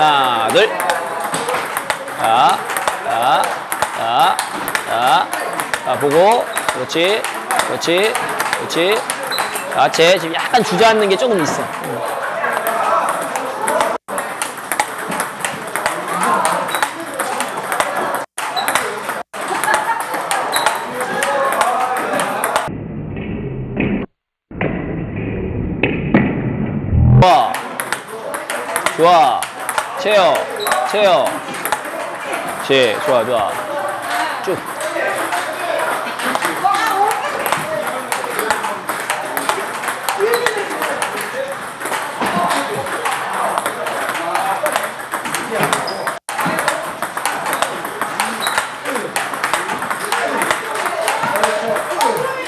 하나, 둘. 자, 자, 자, 자. 자, 보고. 그렇지. 그렇지. 그렇지. 자, 쟤 지금 약간 주저앉는 게 조금 있어. 응. 좋아. 좋아. 채요. 채요. 지 좋아, 좋아. 쭉.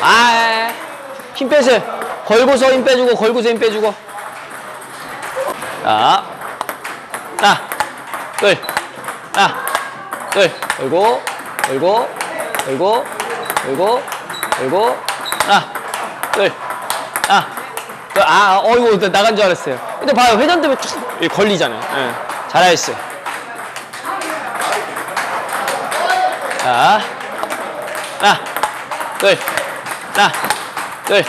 아, 힘 빼세요. 걸고서 힘 빼주고, 걸고서 힘 빼주고. 자, 하나, 둘, 하나, 둘, 열고, 열고, 열고, 열고, 열고, 하나, 둘, 하나, 둘, 아, 어이구, 나 나간 줄 알았어요. 근데 봐요, 회전 때문에 툭 이렇게 걸리잖아요. 예, 잘하셨어요. 자, 하나, 둘, 하나, 둘,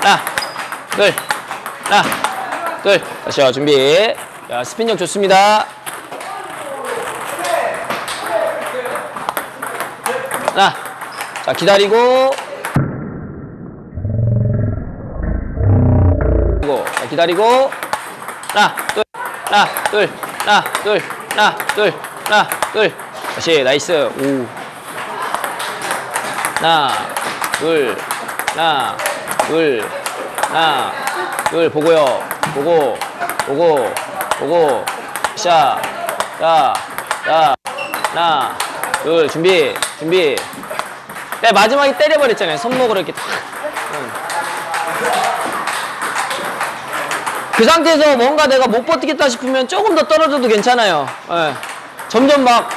하나, 둘, 하나, 둘. 다시요, 준비. 자, 스핀력 좋습니다. 하나. 자, 기다리고. 자, 기다리고. 하나, 둘, 하나, 둘, 하나, 둘, 하나, 둘, 하나, 둘. 다시, 나이스. 오. 하나, 둘, 하나, 둘, 하나, 둘, 보고요. 보고, 보고, 보고, 샤, 자, 자, 하나, 둘, 준비, 준비. 네, 마지막에 때려버렸잖아요. 손목으로 이렇게 탁. 응. 그 상태에서 뭔가 내가 못 버티겠다 싶으면 조금 더 떨어져도 괜찮아요. 예. 점점 막,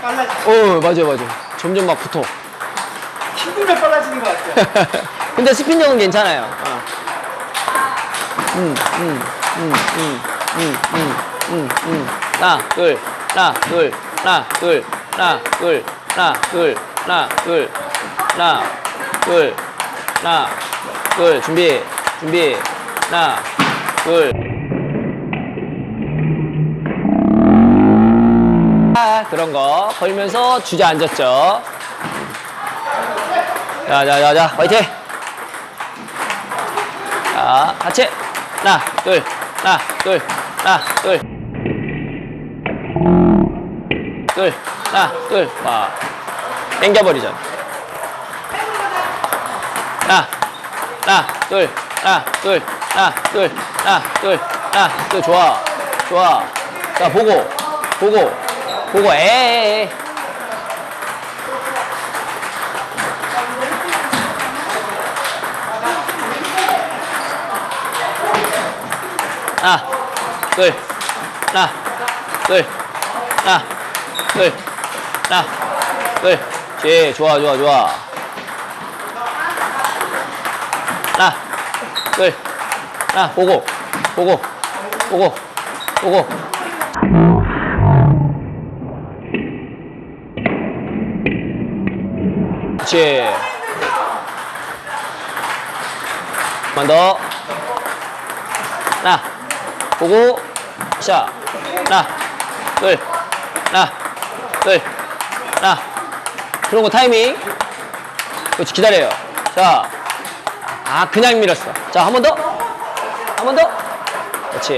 빨라지. 어, 맞아요, 맞아요. 점점 막 붙어. 힘들면 빨라지는 것 같아요. 근데 스핀력은 괜찮아요. 어. 음, 음, 음, 음, 음, 음, 음, 음. 하나, 둘, 하나, 둘, 하나, 둘, 하나, 둘, 하나, 둘, 하나, 둘, 하나, 둘, 하나, 둘. 준비, 준비. 하나, 둘. 아, 그런 거 걸면서 주저앉았죠. 자, 자, 자, 자, 화이팅! 자, 같이! 하나, 둘, 하나, 둘, 하나, 둘. 둘, 하나, 둘, 와. 땡겨버리죠. 하나, 하나, 둘, 하나, 둘, 하나, 둘, 하나, 둘, 하나, 둘, 좋아. 좋아. 자, 보고, 보고, 보고, 에이. 하나, 둘, 하나, 둘, 하나, 둘, 하나, 둘. 지, 좋아, 좋아, 좋아. 하나, 둘, 하나, 보고, 보고, 보고, 보고. 그렇지. 한번 더. 하나, 보고, 샷. 하나, 둘, 하나, 둘, 하나. 그런 거 타이밍. 그렇지, 기다려요. 자. 아, 그냥 밀었어. 자, 한 번 더. 한 번 더. 그렇지.